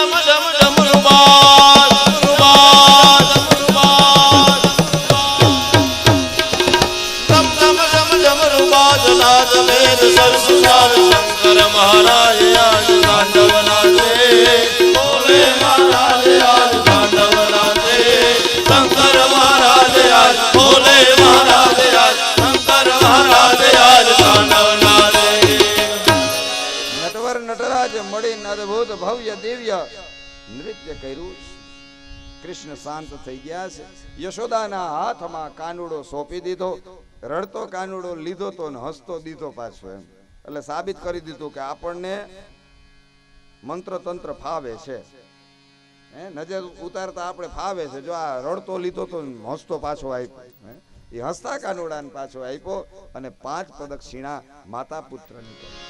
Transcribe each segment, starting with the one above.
જમ જમરૂ મળીને અદભુત ભવ્ય દિવ્ય નૃત્ય કર્યું. કૃષ્ણ શાંત થઈ ગયા છે. યશોદાના હાથમાં કાનુડો સોંપી દીધો. રડતો કાનુડો લીધો તો ને હસતો દીધો પાછો એમ. એટલે સાબિત કરી દીધું કે આપણને મંત્ર તંત્ર ફાવે છે. હે, નજર ઉતારતા આપણે ફાવે છે. જો આ રડતો લીધો તો હસતો પાછો આપ્યો એ હસતા કાનુડાને પાછો આપ્યો અને પાંચ પ્રદક્ષિણા માતા પુત્રની કરી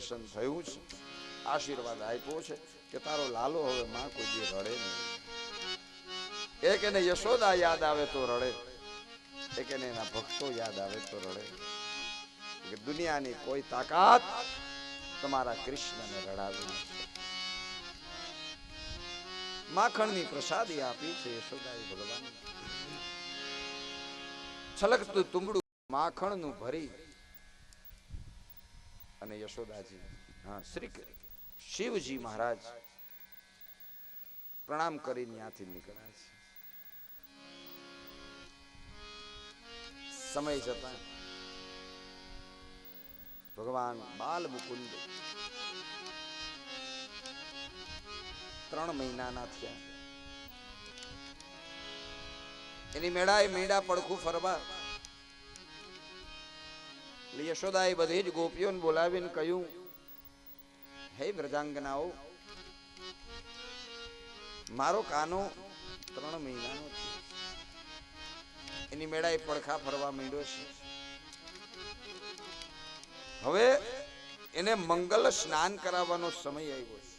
દર્શન થયું છે. આશીર્વાદ આપ્યો છે કે તારો લાલો હવે માં કોઈ દી રડે નહીં. એક એને યશોદા યાદ આવે તો રડે. એક એને એના ભક્તો યાદ આવે તો રડે. દુનિયાની કોઈ તાકાત તમારા કૃષ્ણને રડાવી માખણની પ્રસાદી આપી છે યશોદાએ ભગવાન છલકતું તુંબડું માખણનું ભરી અને યશોદાજી. હા, શ્રી શિવજી મહારાજ પ્રણામ કરીને ત્યાંથી નીકળ્યા છે. સમય જતા ભગવાન બાલ મુકુંદ ત્રણ મહિનાના થયા. એની મેળાએ મેળા પડખું ફરવા યશોદાએ બધી જ ગોપીઓને બોલાવીને કહ્યું, હે વ્રજાંગનાઓ મારો કાનો ત્રણ મહિનાનો છે. એની મેળાએ પડખા ફરવા માંડ્યો છે. હવે એને મંગલ સ્નાન કરાવવાનો સમય આવ્યો છે.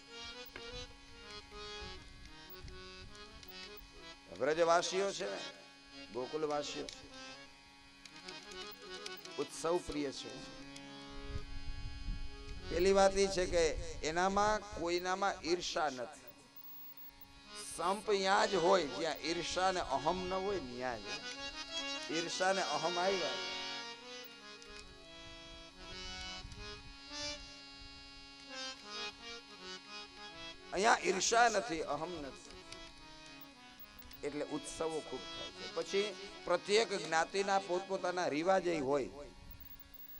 વ્રજવાસીઓ છે ગોકુલવાસીઓ ઉત્સવ પ્રિય છે. પેલી વાત એ છે કે એનામાં કોઈનામાં ઈર્ષા નથી. સંપ ત્યાં જ હોય જ્યાં ઈર્ષા ને અહમ ન હોય ત્યાં જ ઈર્ષા ને અહમ આવ્યા અહીંયા ઈર્ષા નથી, અહમ નથી. એટલે ઉત્સવો ખૂબ થાય છે. પછી પ્રત્યેક જ્ઞાતિના પોતપોતાના રિવાજ એ હોય.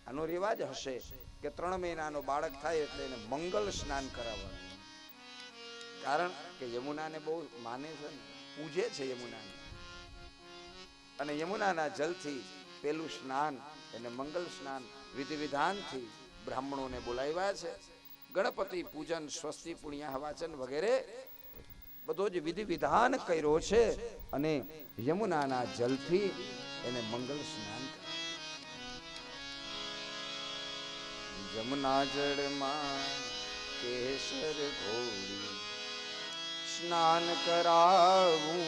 આનો રિવાજ હશે કે ત્રણ મહિનાનો બાળક થાય એટલે એને મંગલ સ્નાન કરાવવાનું. કારણ કે યમુનાને બહુ માને છે ને, પૂજે છે યમુનાને. અને યમુનાના જલથી પેલું સ્નાન એને મંગલ સ્નાન વિધિ વિધાનથી બ્રાહ્મણોને બોલાવ્યા છે. ગણપતિ પૂજન સ્વસ્તિ પુણ્યા વાચન વગેરે બધો જ વિધિ વિધાન કર્યો છે અને યમુનાના જલથી એને મંગલ સ્નાન. જમુના જળમાં કેસર ઘોડી સ્નાન કરાવું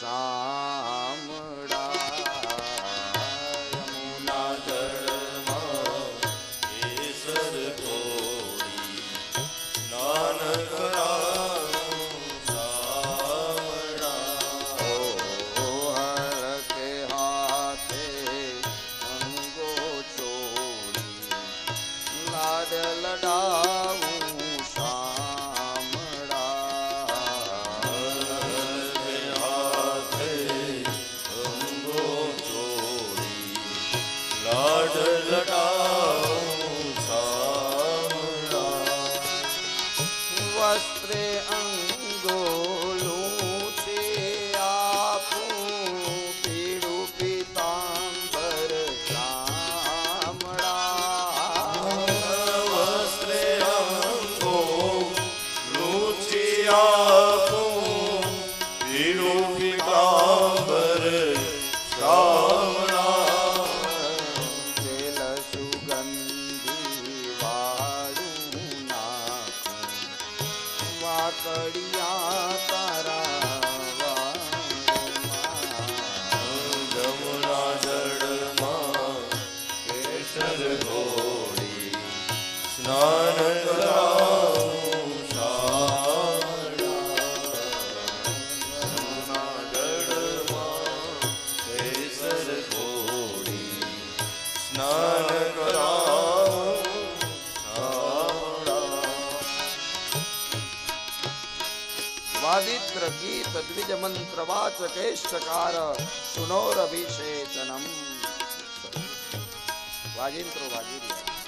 શામળા મંત્રવાચકેશ્ચકાર સુનોરભિષેચનમ વાજિંત્રો વાજી રહ્યા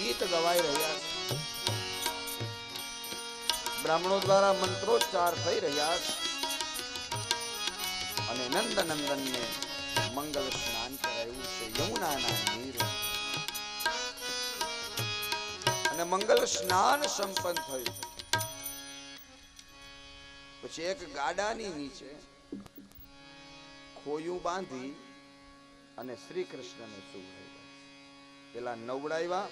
ગીત ગવાઈ રહ્યા છે. બ્રાહ્મણો દ્વારા મંત્રોચ્ચાર થઈ રહ્યા છે. અને નંદ નંદનને મંગલ સ્નાન કરાયું છે. યમુનાના નીર. અને મંગલ સ્નાન સંપન્ન થયું પછી એક ગાડાની નીચે ખોયું બાંધી અને શ્રી કૃષ્ણને સુવડાવ્યા. પેલા નવડાવ્યા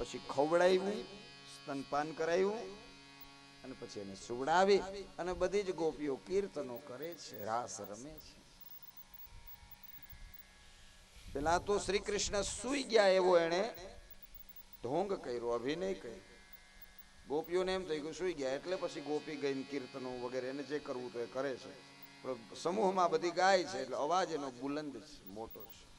પછી ખવડાવ્યું, સ્તનપાન કરાવ્યું અને પછી એને સુવડાવી અને બધી જ ગોપીઓ કીર્તનો કરે છે, રાસ રમે છે. પેલા તો શ્રી કૃષ્ણ સુઈ ગયા એવો એને ઢોંગ કર્યો, અભિનય કર્યો. ગોપીઓને એમ થઈ ગયું સુઈ ગયા એટલે પછી ગોપી ગઈને કીર્તનો વગેરે એને જે કરવું તો એ કરે છે. સમૂહમાં બધી ગાય છે એટલે અવાજ એનો બુલંદ છે, મોટો છે.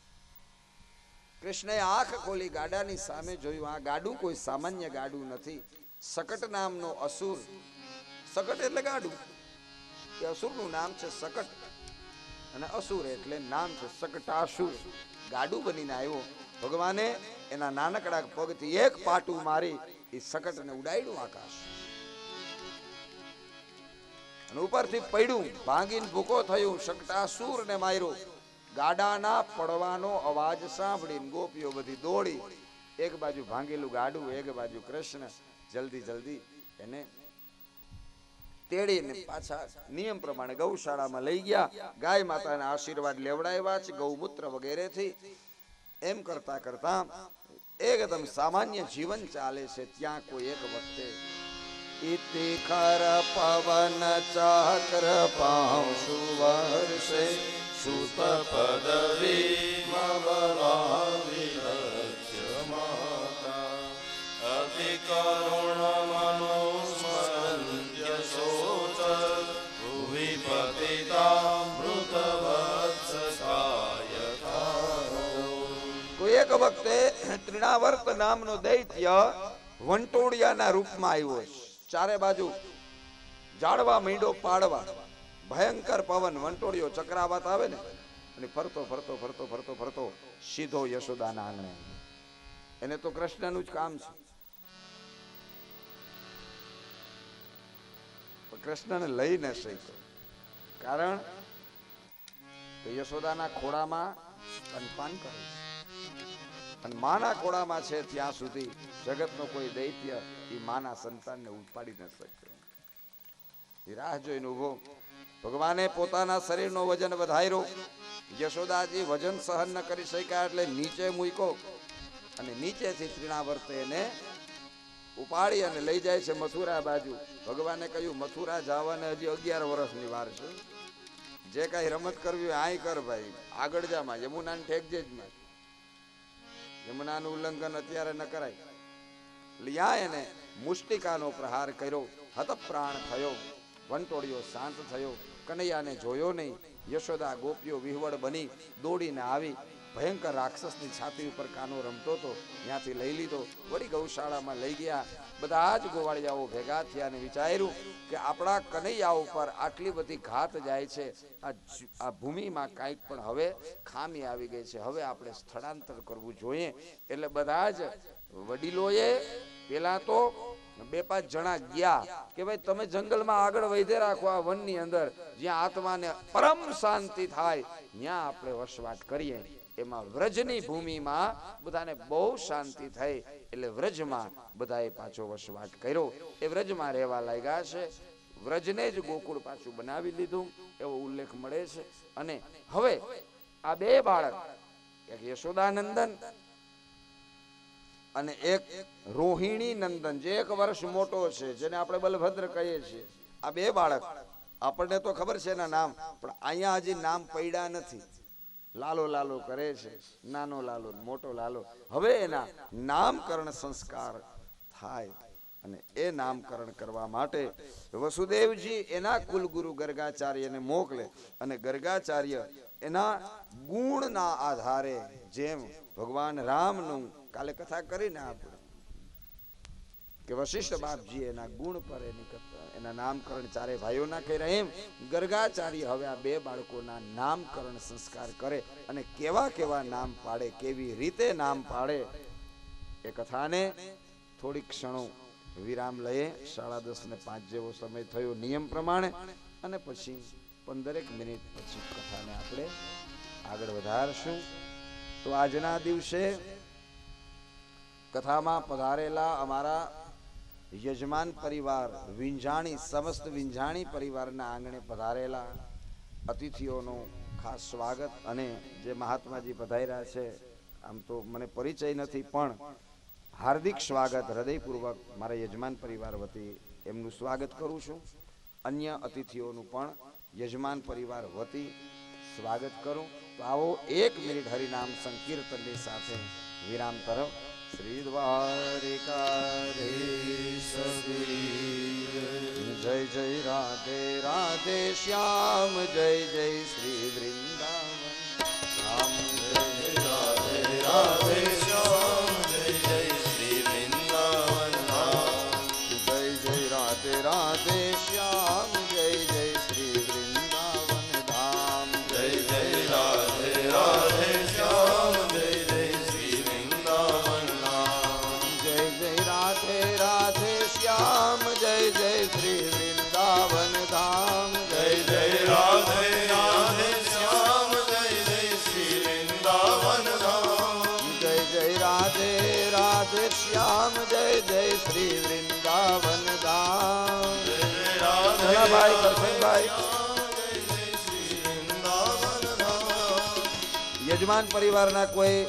કૃષ્ણએ આંખ ખોલી ગાડાની સામે જોયું. આ ગાડું કોઈ સામાન્ય ગાડું નથી. સકટ નામનો અસુર. સકટ એટલે ગાડું. એ અસુરનું નામ છે સકટ. અને અસુર એટલે નામ છે સકટાસુર. ગાડું બનીને આવ્યો. ભગવાને એના નાનકડા પગથી એક પાટું મારી. એ સકટને ઉડાડ્યું આકાશ. અને ઉપરથી પડ્યું, ભાંગીને ભૂકો થયું, સકટાસુરને માર્યો. ગાડાના પડવાનો અવાજ સાંભળીને ગોપીઓ બધી દોડી. એક બાજુ ભાંગેલું ગાડું, એક બાજુ કૃષ્ણ જલ્દી જલ્દી એને તેડીને પાછા નિયમ પ્રમાણે ગૌશાળામાં લઈ ગયા. ગાય માતાના આશીર્વાદ લેવડાવ્યા છે, ગૌમૂત્ર વગેરેથી. એમ કરતા કરતા એકદમ સામાન્ય જીવન ચાલે છે, ત્યાં કોઈ એક વખતે ઇતિ ખર પવન ચક્ર પાંશુ વર્ષે કોઈ એક વખતે ત્રિણાવર્ત નામનો દૈત્ય વંટોળિયાના રૂપમાં આવ્યો ચારે બાજુ જાળવા મીંડો પાડવા. ભયંકર પવન વંટોળિયો ચક્રાવાત આવે ને, અને ફરતો ફરતો ફરતો ફરતો ફરતો સીધો યશોદાના આંગણે એને તો કૃષ્ણનું જ કામ છે. કૃષ્ણને લઈ ન શક્યો. કારણ કે યશોદાના ખોળામાં સ્તનપાન કરે છે. અને માના ખોળામાં છે ત્યાં સુધી જગતનો કોઈ દૈત્ય એ માના સંતાનને ઉપાડી ન શક્યો. એ રાહ જોઈને ઊભો ભગવાને પોતાના શરીરનો વજન વધાર્યો. યશોદાજી વજન સહન ન કરી શક્યા એટલે નીચે મૂક્યો અને નીચેથી ત્રિણાવર્તે એને ઉપાડી અને લઈ જાય છે મથુરા બાજુ. ભગવાને કહ્યું, મથુરા જવાને હજી અગિયાર વર્ષની વાર છે. જે કાંઈ રમત કરવી હોય આય કર ભાઈ. આગળ જામાં યમુનાને ઠેકજે જ માં. યમુનાનું ઉલ્લંઘન અત્યારે ન કરાય. લ્યા એને મુષ્ટિકાનો પ્રહાર કર્યો. હતપ્રાણ થયો. વંટોળિયો શાંત થયો. કનૈયાને જોયો નહીં. યશોદા ગોપીઓ વિહવળ બની દોડીને આવી. ભયંકર રાક્ષસની છાતી ઉપર કાનો રમતો હતો. ત્યાંથી લઈ લીધો. વળી ગૌશાળામાં લઈ ગયા. બધા જ ગોવાળિયાઓ ભેગા થયા અને વિચાર્યું કે આપણા કનૈયા ઉપર આટલી બધી ઘાત જાય છે. આ ભૂમિમાં કાંઈક પણ હવે ખામી આવી ગઈ છે. હવે આપણે સ્થળાંતર કરવું જોઈએ. એટલે બધા જ વડીલોએ પેલા તો બે પાંચ જણા ગયા કે ભાઈ તમે જંગલમાં આગળ વધે રાખો આ વનની અંદર, જ્યાં આત્માને પરમ શાંતિ થાય, ત્યાં આપણે વસવાટ કરીએ. એમાં વ્રજની ભૂમિમાં બધાને બહુ શાંતિ થઈ, એટલે વ્રજમાં બધાએ પાછો વસવાટ કર્યો. એ વ્રજમાં રહેવા લાગ્યા છે. વ્રજને જ ગોકુળ પાછું બનાવી લીધું. એવો ઉલ્લેખ મળે છે. અને હવે આ બે બાળક યશોદાનંદન અને એક રોહિણી નંદન, જે એક વર્ષ મોટો છે, જેને આપણે બલભદ્ર કહીએ છીએ. આ બે બાળક, આપણને તો ખબર છે એના નામ, પણ અહીંયા હજી નામ પડ્યા નથી. લાલો લાલો કરે છે, નાનો લાલો, મોટો લાલો. હવે એના નામકરણ સંસ્કાર થાય અને એ નામકરણ કરવા માટે વસુદેવજી એના કુલગુરુ ગર્ગાચાર્યને મોકલે અને ગર્ગાચાર્ય એના ગુણના આધારે જેમ ભગવાન રામનું કાલે કથા કરીને આપણે. કે વશિષ્ઠ બાપજી એના ગુણ પર એની એના નામકરણ ચારે ભાઈઓના કર્યા એમ. ગર્ગાચાર્ય હવે આ બે બાળકોના નામકરણ સંસ્કાર કરે અને કેવા કેવા નામ પાડે, કેવી રીતે નામ પાડે એ કથાને થોડી ક્ષણો વિરામ લઈએ. સાડા દસ ને પાંચ જેવો સમય થયો નિયમ પ્રમાણે અને પછી પંદરેક મિનિટ પછી કથાને આપણે આગળ વધારશું. તો આજના દિવસે કથામાં પધારેલા અમારા યજમાન પરિવાર, વિંજાણી, સમસ્ત વિંજાણી પરિવારના આંગણે પધારેલા અતિથિઓનું ખાસ સ્વાગત અને જે મહાત્માજી પધાર્યા છે, આમ તો મને પરિચય નથી, પણ હાર્દિક સ્વાગત, હૃદયપૂર્વક મારા યજમાન પરિવાર વતી એમનું સ્વાગત કરું છું. અન્ય અતિથિઓનું પણ યજમાન પરિવાર વતી સ્વાગત કરું. તો આવો એક મિનિટ હરિનામ સંકીર્તનની સાથે વિરામ તરફ શ્રી દ્વારિકાધીશ જય જય રાધે રાધે શ્યામ જય જય શ્રી વૃંદાવન રામ જય રાધે રાધે શ્રી વૃંદાવન ધામ જય જય ભાઈ કરશનભાઈ શ્યામ જય જય શ્રી વૃંદાવન ધામ. યજમાન પરિવારના કોઈ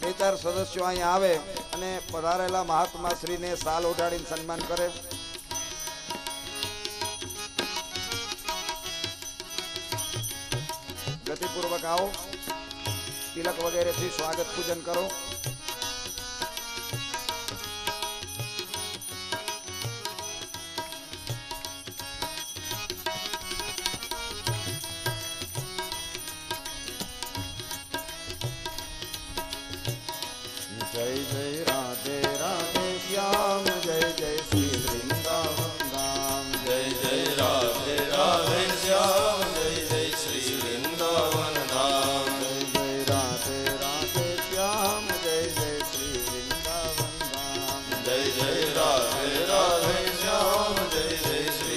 બે ચાર સદસ્યો અહીંયા આવે અને પધારેલા મહાત્મા શ્રીને સાલ ઉઠાડીને સન્માન કરે. ગતિપૂર્વક આવો. તિલક વગેરેથી સ્વાગત પૂજન કરો. જય જય રાધે રાધે શ્યામ જય જય શ્રી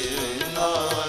વૃંદાવન